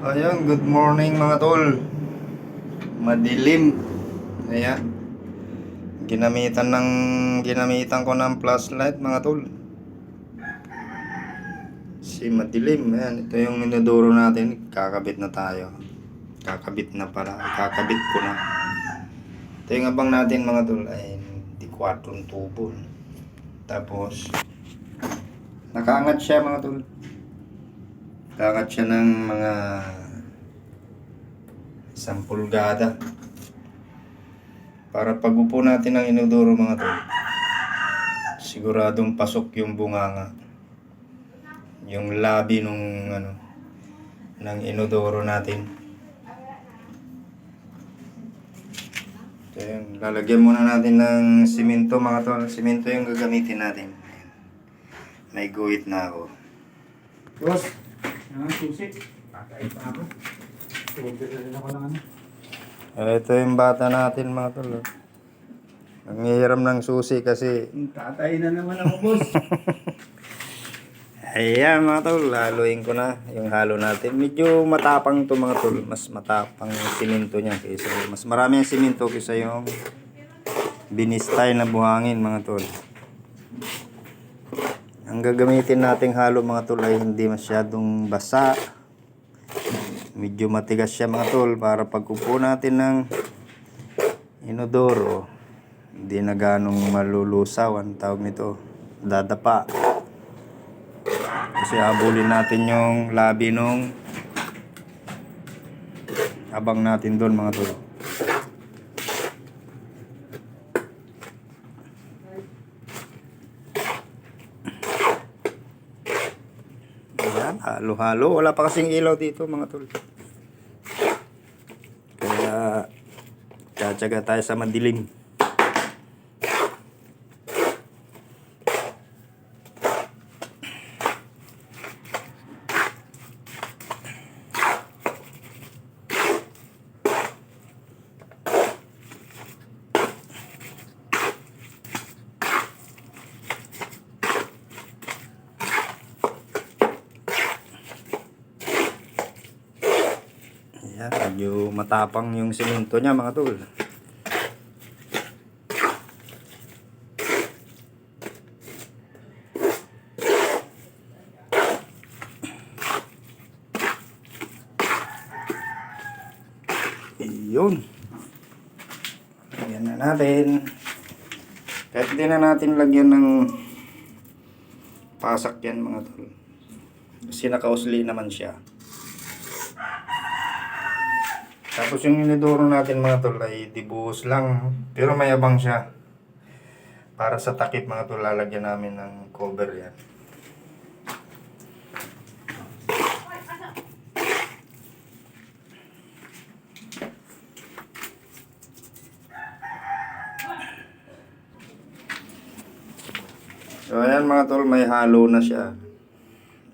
Ayun, good morning mga tol. Madilim. Ayan. Ginamitan ng ginamitan ko ng flashlight mga tol. Si madilim. Ayan, ito yung inodoro natin. Kakabit na tayo. Kakabit na pala. Kakabit ko na. Ito yung abang natin mga tol ay di kwartong tubo. Tapos nakaangat siya mga tol. Kakat siya ng mga isang pulgada. Para pag upo natin ng inodoro mga tol, siguradong pasok yung bunganga. Yung labi nung ano, ng inodoro natin. So lalagyan muna natin ng simento mga tol. Simento yung gagamitin natin. May guhit na ako. Boss, ah, susi. Kakain pa ako. Rin ako ng ano. Ito yung bata natin mga tol. oh. Nangihiram ng susi kasi Tatay na naman ako, boss. Ayan mga tol, haluin ko na yung halo natin. Medyo matapang to mga tol. Mas matapang yung siminto niya kaysa mas marami ang siminto kaysa yung binistay na buhangin mga tol. Ang gagamitin nating halo mga tol ay hindi masyadong basa. Medyo matigas siya mga tol para pagkupo natin ng inodoro. Hindi na ganong malulusaw ang tawag nito. Dadapa. Kasi habulin natin yung labi nung abang natin doon mga tol. Ayan, halo-halo. Wala pa kasing ilaw dito mga tol. Kaya, tsatsaga tayo sa madilim. Ayan, medyo matapang yung simento niya mga tol. Iyon. Lagyan na natin. Kahit hindi na natin lagyan ng pasak yan mga tol. Kasi nakausli naman siya. Tapos yung inidoro natin mga tol ay dibuhos lang. Pero may abang siya. Para sa takip mga tol, lalagyan namin ng cover yan. So ayan mga tol, may halo na siya.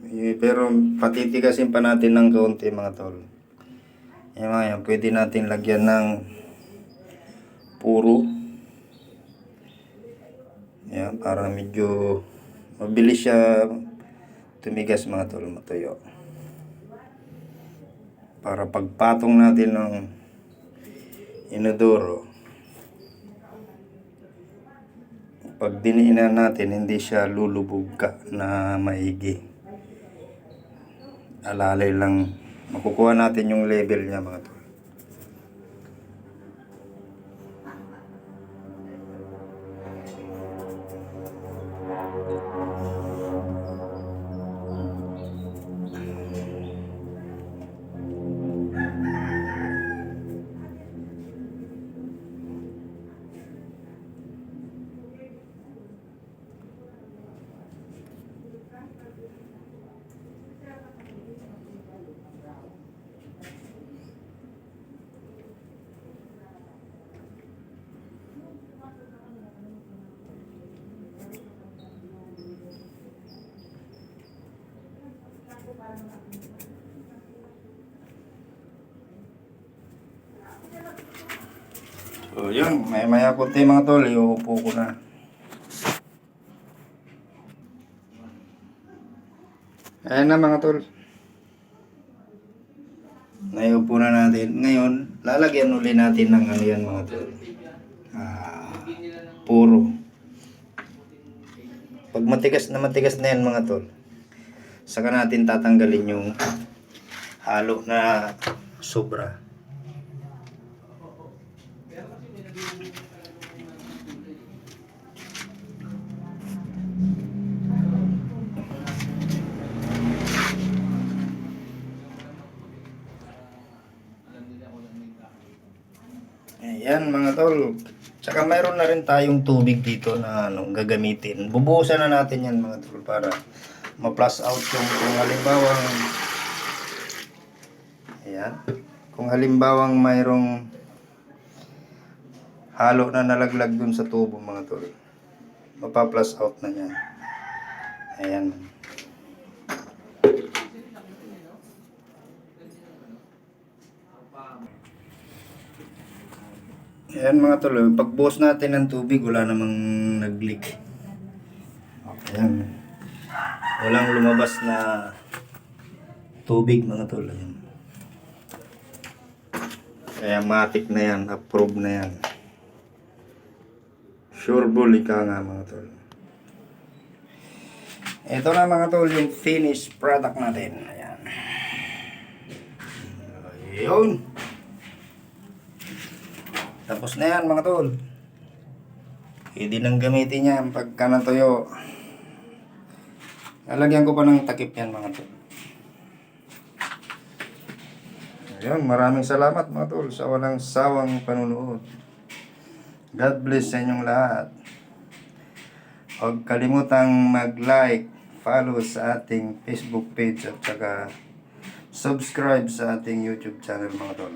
Eh, Pero patitigasin pa natin ng kaunti mga tol. Yan mga yan, pwede natin lagyan ng puro. Yan, para medyo mabilis siya tumigas mga tol, matuyo. Para pagpatong natin ng inodoro, pag diniinan natin, hindi siya lulubog ka na maigi. Alalay lang makukuha natin yung level niya mga tol. So yun, may maya kunti mga tol, iuupo ko na. Ayan na mga tol. Naiupo na natin. Ngayon, lalagyan uli natin ng ano yan mga tol. Ah, puro. Pag matigas na matigas na yan mga tol, saka natin tatanggalin yung halo na sobra. Ayan mga tol. Tsaka mayroon na rin tayong tubig dito na ano, gagamitin. Bubuhusan na natin yan mga tol para ma-plus out yung kung halimbawang Ayan. Kung halimbawang mayroong halo na nalaglag dun sa tubo mga tol. Mapa-plus out na yan. Ayan. Ayan mga tol, eh, pagbuhos natin ng tubig, wala namang nag-leak. Walang lumabas na tubig mga tol. Ayan. Kaya matik na yan, approve na yan. Sure bull ika nga mga tol. Ito na mga tol, yung finished product natin. Ayan. Ayun. Tapos na yan mga tol. Pwede nang gamitin yan pagka natuyo. Lalagyan ko pa ng takip yan mga tol. Ayun, maraming salamat mga tol sa walang sawang panunood. God bless sa inyong lahat. Huwag kalimutang mag-like, follow sa ating Facebook page at saka subscribe sa ating YouTube channel mga tol.